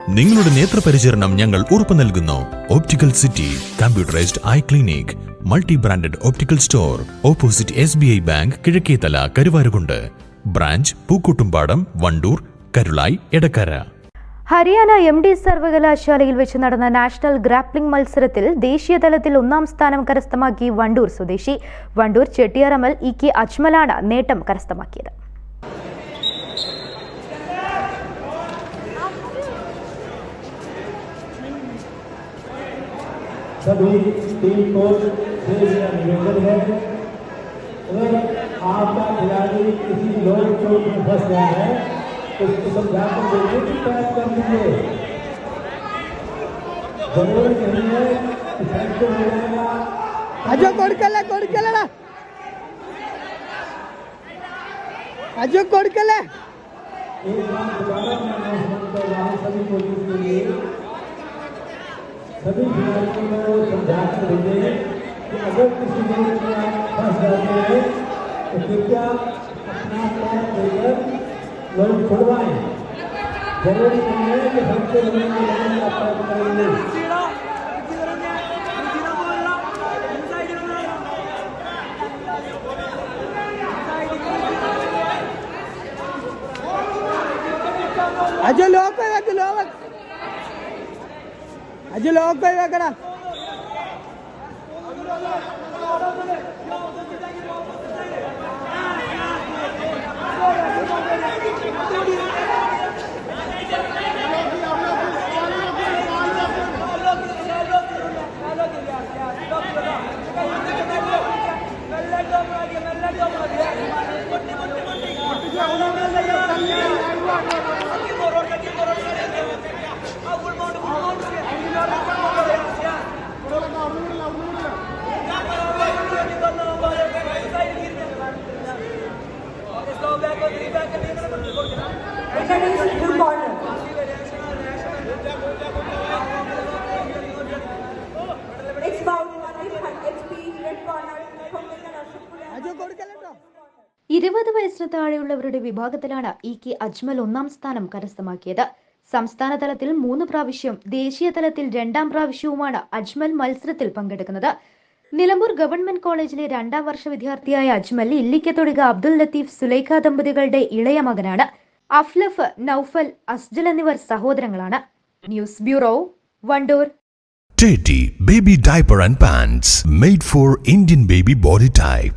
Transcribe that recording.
നിങ്ങളുടെ നേത്രപരിചരണം ഞങ്ങൾ ഉറപ്പു നൽകുന്നു. Optical city computerised eye clinic multi branded optical store opposite S B I bank Kizhakkethala Karuvarakundu branch Pookkottumpadam Wandoor Karulai Edakkara Haryana M D സർവകലാശാലയിൽ വെച്ച് നടന്ന national grappling മത്സരത്തിൽ ദേശീയതലത്തിൽ ഒന്നാം സ്ഥാനം കരസ്ഥമാക്കി വണ്ടൂർ സ്വദേശി വണ്ടൂർ ചെട്ടിയാറമൽ ഇ കെ അജ്മലാണ് നേട്ടം കരസ്ഥമാക്കിയത് सभी टीम को निवेदन है। अगर आपका खिलाड़ी किसी लोग को फंस गया है तो उसको समझा कर देंगे कि कर दीजिए। ज़रूर कहिए अजो तो कोडकला कोडकला अजो कोडकला एक बार दोबारा मैं अनाउंसमेंट कर रहा हूँ सभी कोचिंग सभी खिलाड़ियों को समझाते रहते हैं कि अगर किसी दिन फंस जाते हैं तो कृपया अपना पैर देकर लोग छोड़वाएँ। ज़रूरी नहीं है कि हमसे लोगों को लोगों का पैर करेंगे। अजय लोपर అజు లోకల్ అక్కడ Thank you. ഇരുപത് വയസ്സിന് താഴെയുള്ളവരുടെ വിഭാഗത്തിലാണ് ഇ കെ അജ്മൽ ഒന്നാം സ്ഥാനം കരസ്ഥമാക്കിയത്. സംസ്ഥാന തലത്തിൽ മൂന്ന് പ്രാവശ്യം ദേശീയ തലത്തിൽ രണ്ടാം പ്രാവശ്യവുമാണ് അജ്മൽ മത്സരത്തിൽ പങ്കെടുക്കുന്നത്. നിലമ്പൂർ ഗവൺമെന്റ് കോളേജിലെ രണ്ടാം വർഷ വിദ്യാർത്ഥിയായ അജ്മൽ ഇല്ലിക്കത്തൊടുക അബ്ദുൽ ലത്തീഫ് സുലൈഖ ദമ്പതികളുടെ ഇളയ മകനാണ്. അഫ്ലഫ് നൌഫൽ അസ്ജൽ എന്നിവർ സഹോദരങ്ങളാണ്. News bureau Wandoor. Teddy Baby Diaper and Pants made for Indian baby body type.